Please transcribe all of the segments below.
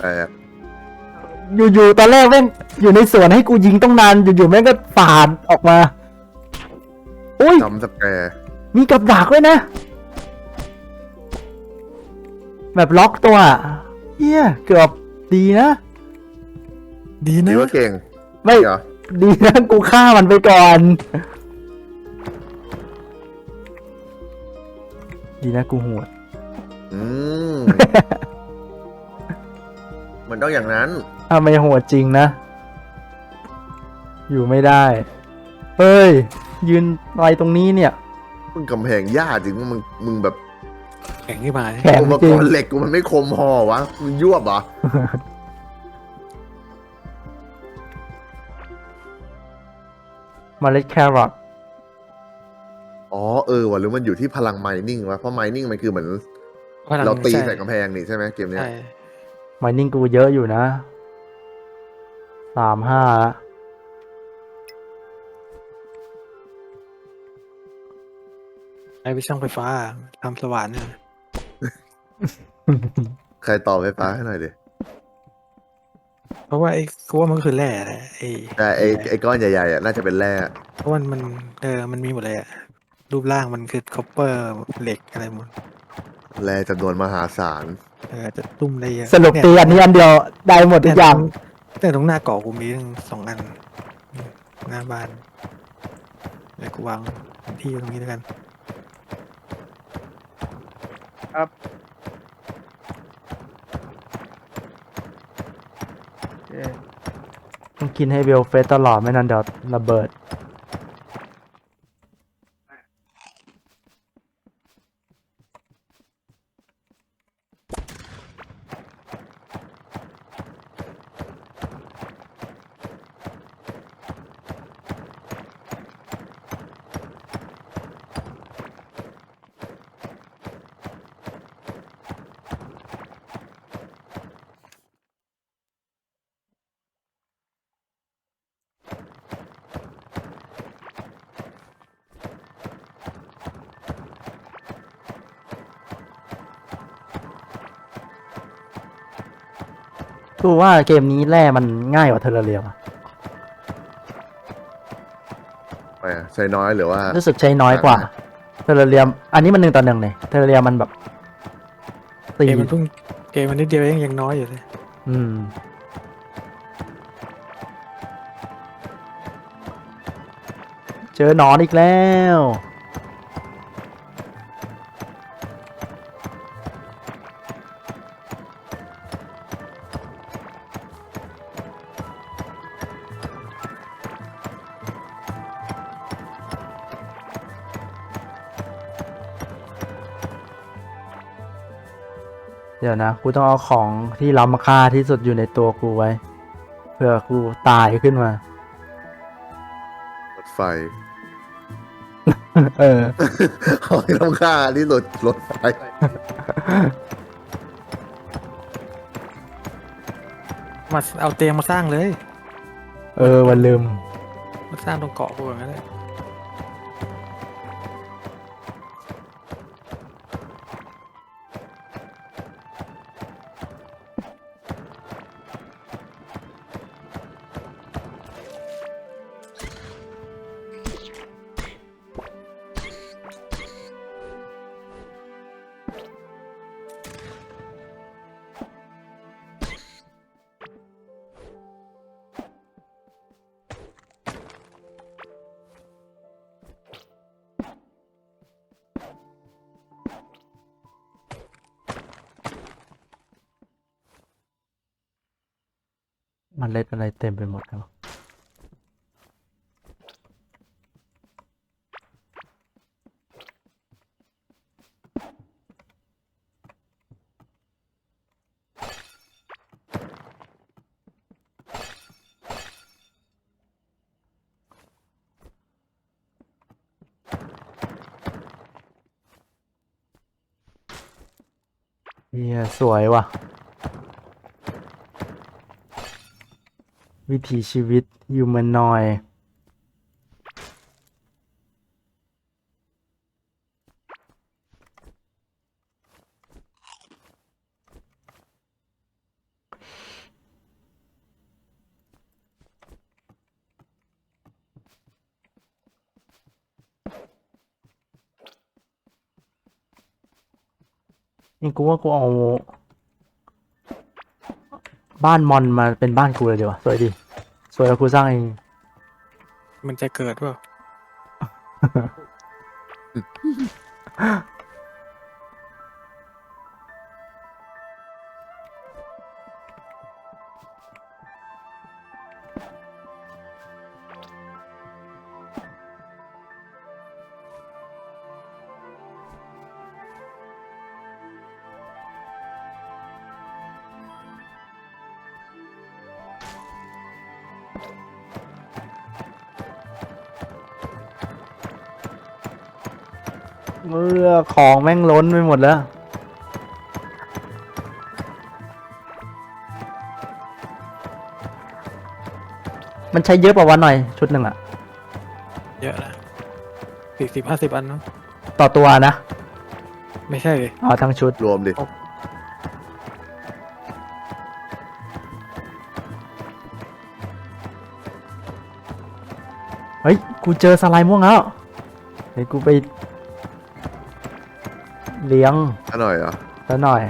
แปลกอยู่ๆตอนแรกแม่งอยู่ในสวนให้กูยิงต้องนานอยู่ๆแม่งก็ฝาดออกมาอุ้ยจำสแกร์มีกับดักด้วยนะ แบบล็อกตัวอะเฮียเกือบดีนะ ดีดีนะว่าเก่งไม่ เหรอดีนะกูฆ่ามันไปก่อน ดีนะกูโหด อืม มันต้องอย่างนั้นถ้าไม่โหดจริงนะ อยู่ไม่ได้เฮ้ย ยืนอะไรตรงนี้เนี่ย มึงกำแพงย่าจริงมึงมึงแบบแข็งขึ้นมาแข็งอุปจกริงรณ์เหล็กกูมันไม่คมพอวะมึงยวบเหรอเมล็ดแครอทอ๋อเออว่ะหรือมันอยู่ที่พลังไมนิ่งวะเพราะไมนิ่งมันคือเหมือน พลังเราตีช่ใส่กำแพงนี่ใช่ไหมเกมเนี้ย ใช่ ไมนิ่งกูเยอะอยู่นะสามห้าละไอ้ไปช่างไฟฟ้าทำสว่านเนี่ยใครต่อไฟฟ้าให้หน่อยดิเพราะว่าไอ้กูว่ามันก็คือแร่แหละไอ้แต่ไอ้ไอ้ก้อนใหญ่ๆอะน่าจะเป็นแร่เพราะว่ามันเออมันมีหมดเลยอะรูปร่างมันคือคอปเปอร์เหล็กอะไรหมด แร่จำนวนมหาศาล เออจะตุ้มได้เยอะสรุปตีอันนี้อันเดียวได้หมดทุกอย่างแต่ตรงหน้าเกาะกูมีตั้งสองอัน หน้าบ้านเดี๋ยวกูวางที่ตรงนี้แล้วกันต้องกินให้เบลเฟสตลอดไม่นั้นเดี๋ยวระเบิด กูว่าเกมนี้แร่มันง่ายกว่าเทอร์เรียมอะไปอะใช้น้อยหรือว่า รู้สึกใช้น้อยกว่า เทอร์เรียม อันนี้มันหนึ่งต่อหนึ่งเลยเทอร์เรียมมันแบบตีเกมมันเพิ่งเกมมันนิดเดียวเองยังน้อยอยู่เลยอืม เจอหนอนอีกแล้ว ดี๋ยวนะ กูต้องเอาของที่ล้ำค่าที่สุดอยู่ในตัวกูไว้เพื่อกูตายขึ้นมา รถไฟเออเอาที่ต้องค่าที่รถรถไฟ มาเอาเตียงมาสร้างเลย เออวันลืม มาสร้างตรงเกาะกูอย่างนั้นเลย มันเล็ดอะไรเต็มไปหมดแล้วเฮียสวยว่ะ วิถีชีวิตยูมานอยนี่กูว่ากูเอาบ้านมอนมาเป็นบ้านกูเลยดีกว่าสวยดี วยแล้วกูสร้างเอง มันจะเกิดเปล่า เมื่อของแม่งล้นไปหมดแล้ว มันใช้เยอะป่าวะหน่อย ชุดหนึ่งอะเยอะนะสี่สิบห้าสิบอันเนาะต่อตัวนะไม่ใช่เลยอ๋อทั้งชุด รวมดิ เฮ้ย กูเจอสไลด์ม่วงแล้ว เดี๋ยวกูไป เลี้ยงอร่อยเหรอแล้วหน่อย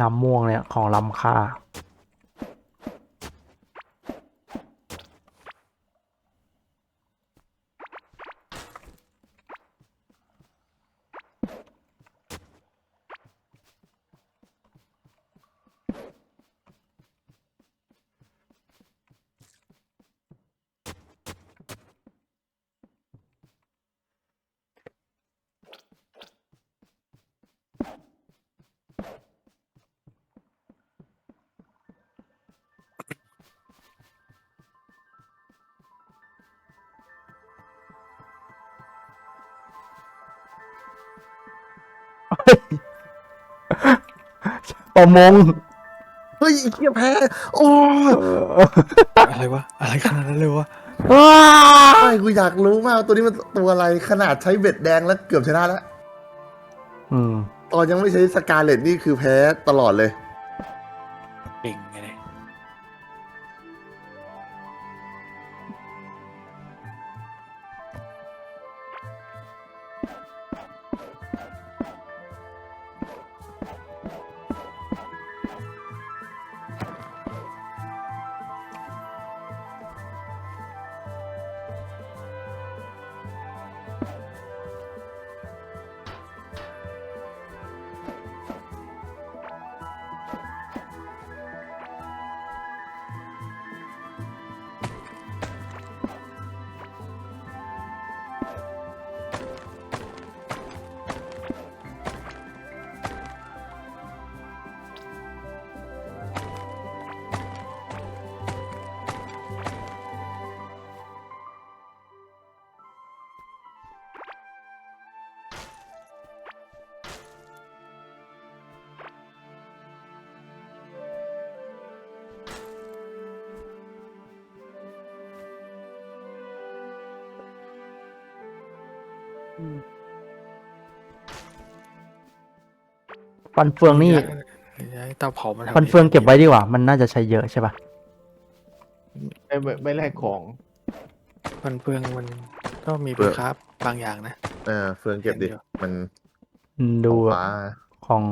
น้ำม่วงเนี่ยของล้ำค่า ประมงเฮ้ยไอ้เหี้ยแพ้โอ้ยอะไรวะ อะไรขนาดนั้นเลยวะว้าไอ้กูอยากรู้มากตัวนี้มันตัวอะไรขนาดใช้เบ็ดแดงแล้วเกือบชนะแล้ว อืม ตอนยังไม่ใช้สกาเลตนี่คือแพ้ตลอดเลย เก่ง ไงเนี่ยฟันเฟืองนี่ย้ายเตาเผามาทำฟันเฟืองเก็บไว้ดีกว่า มันน่าจะใช้เยอะใช่ปะไม่ไม่ไม่แลกของฟันเฟืองมันก็มีเฟืปองระคับบางอย่างนะ เออเฟืองเก็บดิ มันอืมดูแบบฟ้าของ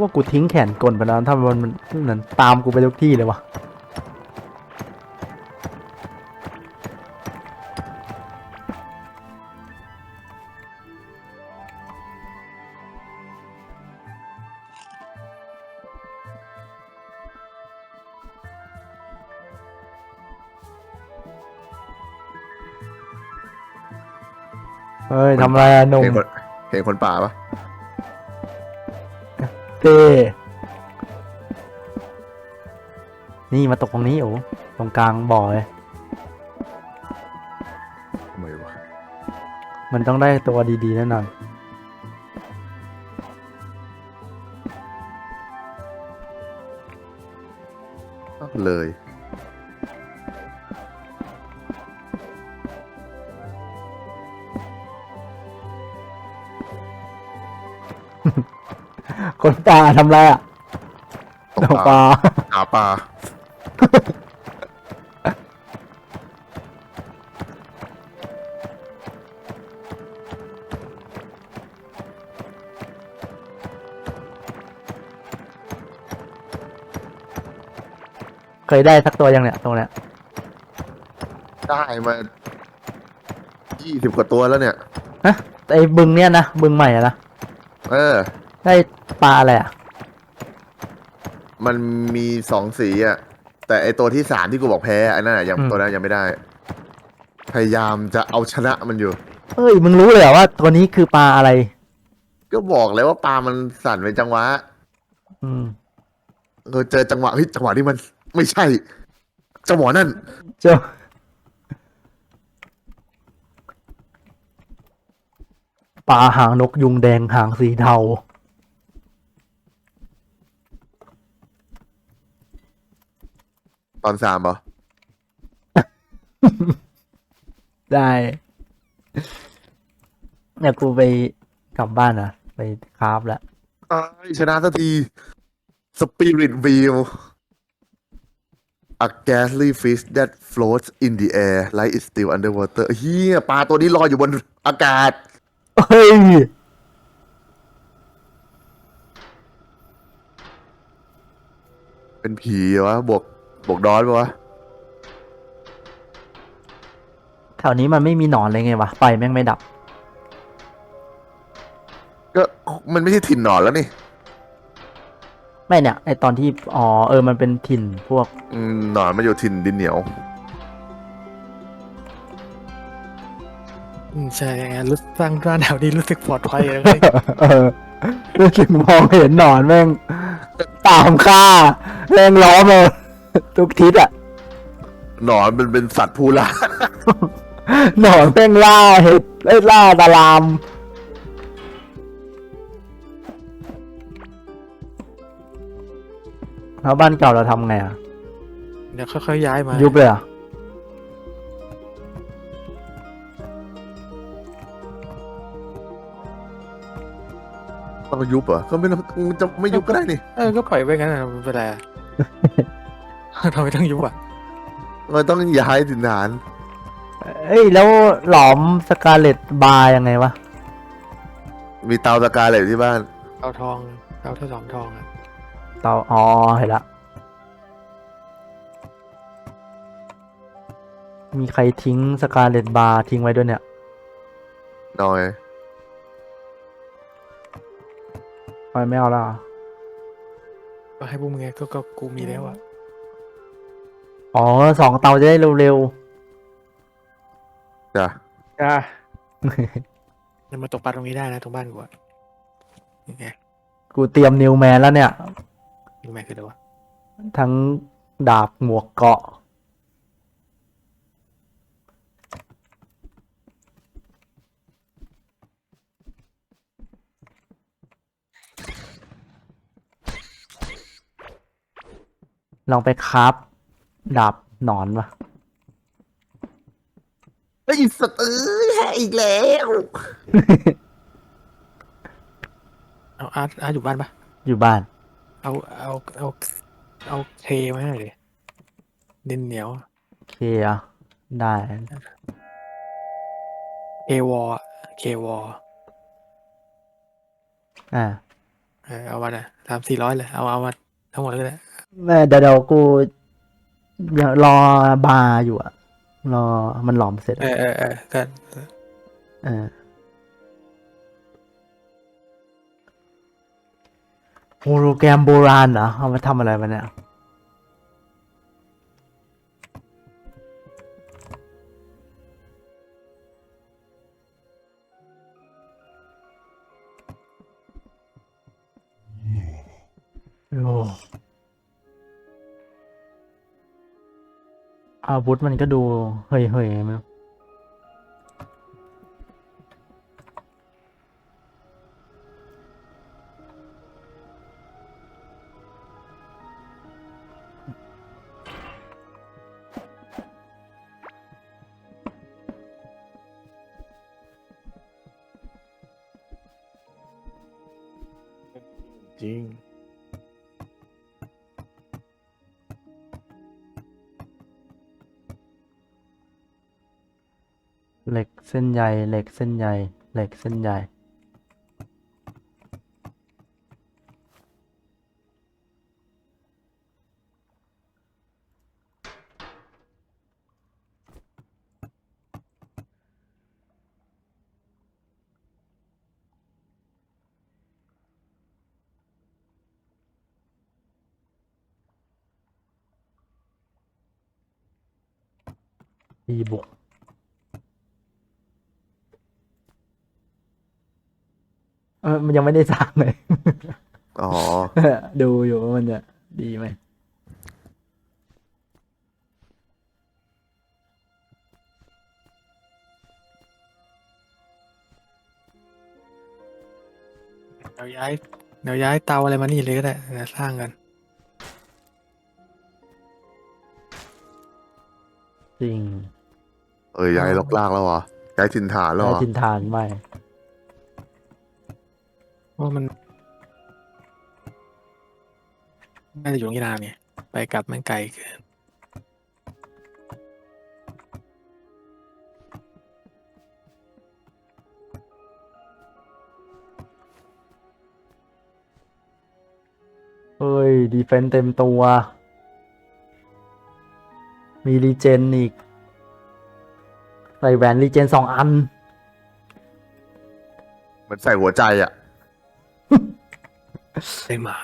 ว่ากูทิ้งแขนกลไปแล้วถ้ามันมันเหมือนตามกูไปทุกที่เลยวะเฮ้ยทำอะไรอะหนุ่มเห็นคนเห็นคนป่าปะ เต้นี่มาตกตรงนี้โอ้ตรงกลางบ่อเลย ทำไมวะมันต้องได้ตัวดีๆแน่นอน คนป่าทำไรอะตกตกปปลาลาหาปลาเคยได้สักตัวยังเนี่ยตรงเนี้ยได้มายี่สิบกว่าตัวแล้วเนี่ยไอ้บึงเนี่ยนะ บึงใหม่อะนะ เออ ได้ปลาอะไรอะ มันมีสองสีอะ แต่ไอตัวที่สามที่กูบอกแพ้ไอ้นั่นอะยังอืม ตัวนั้นยังไม่ได้ พยายามจะเอาชนะมันอยู่ เอ้ยมึงรู้เลยเหรอว่าตัวนี้คือปลาอะไร ก็บอกเลยว่าปลามันสั่นเป็นจังหวะอืมเออเจอจังหวะเฮ้ยจังหวะที่มันไม่ใช่ จังหวะนั่นเจ้าปลาหางนกยุงแดงหางสีเทา ตอนสามเหรอได้เนี่ยกูไปกลับบ้านอะไปคราฟแล้วอ้ายชนะสักที Spirit Wheel A ghastly fish that floats in the air like it's still underwater เฮียปลาตัวนี้ลอยอยู่บนอากาศ เฮ้ยเป็นผีเหรอวะบวก บวกดอนปะวะแถวนี้มันไม่มีหนอนเลยไงวะไฟแม่งไม่ดับ ก็มันไม่ใช่ถิ่นหนอนแล้วนี่ไม่เนี่ยไอตอนที่อ๋อเออมันเป็นถิ่นพวกอืมหนอนมันอยู่ถิ่นดินเหนียว อืมใช่ไงรู้สร้างบ้านแถวนี้รู้สึกปลอดภัยเลย เออรู้สึกมองเห็นหนอนแม่งตามฆ่าแม่งล้อมเลย ทุกทิศอะ หนอนมันเป็นสัตว์ผู้ล่า หนอนแม่งล่าเห็ดไอ้ยล่าตาราม แล้วบ้านเก่าเราทำไงอะ เดี๋ยวค่อยๆย้ายมายุบเลยเหรอะ ต้องยุบเหรอก็ไม่ต้องมันจะไม่ยุบก็ได้นี่ เออก็ปล่อยไว้งั้นนะไม่เป็นไรอะ ทำไมต้องยุบอะมันต้องย้ายถิ่นฐาน เอ้ยแล้วหลอมสกาเลตบาร์ยังไงวะ มีเตาตะการอะไรอยู่ที่บ้านเอาทองเอาทดสอบทองอะเตาอ๋อเห็นละ มีใครทิ้งสกาเลตบาร์ทิ้งไว้ด้วยเนี่ย หน่อย ทำไมไม่เอาล่ะ ก็ให้พวกมึงไงก็ก็กูมีแล้วอะ อ๋อสองเตาจะได้เร็วจ้ะจ้าๆ มันมาตกปลาตรงนี้ได้นะตรงบ้านกูอะนี่ไงกูเตรียมนิวแมนแล้วเนี่ย นี่แม่คืออะไรวะทั้งดาบหมวกเกาะ ลองไปคราฟ ดาบหนอนวะไอ้ยสัตว์เอ้ยแหกอีกแล้วเอาอาร์ตอาร์ตอยู่บ้านปะอยู่บ้าน เอาเอาเอาเอาเทมาให้หน่อยดิดินเหนียวโอเคอะได้เควอเควออ่าเออเอามาอะสามสี่ร้อยเลยเอาเอามาทั้งหมดเลยแหละแม่เดี๋ยวเดี๋ยวกู ยังรอบาร์อยู่อะรอมันหลอมเสร็จเออเออเออก็เออโฮโลแกรมโบราณเหรอเอามาทำอะไรมาเนี่ยโอ้ อาวุธมันก็ดูเฮยเฮยๆมั้ กเส้นใยเหล็กเส้นใยเหล็กเส้นใยอีบุกเออ มันยังไม่ได้สร้างเลย อ๋อ ดูอยู่ว่ามันจะดีไหมเดี๋ยวย้ายเดี๋ยวย้ายเตาอะไรมานี่เลยก็ได้เดี๋ยวสร้างกัน จริง เออย้ายลกลากแล้วเหรอย้ายถิ่นฐานแล้วเหรได้อทินทานไม่ เพราะมันน่าจะอยู่ที่นานเนี่ยไปกลับมันไกลเกินเฮ้ย ดีเฟนเต็มตัว มีรีเจนอีก ใส่แหวนรีเจนสองอัน มันใส่หัวใจอะ ได้มา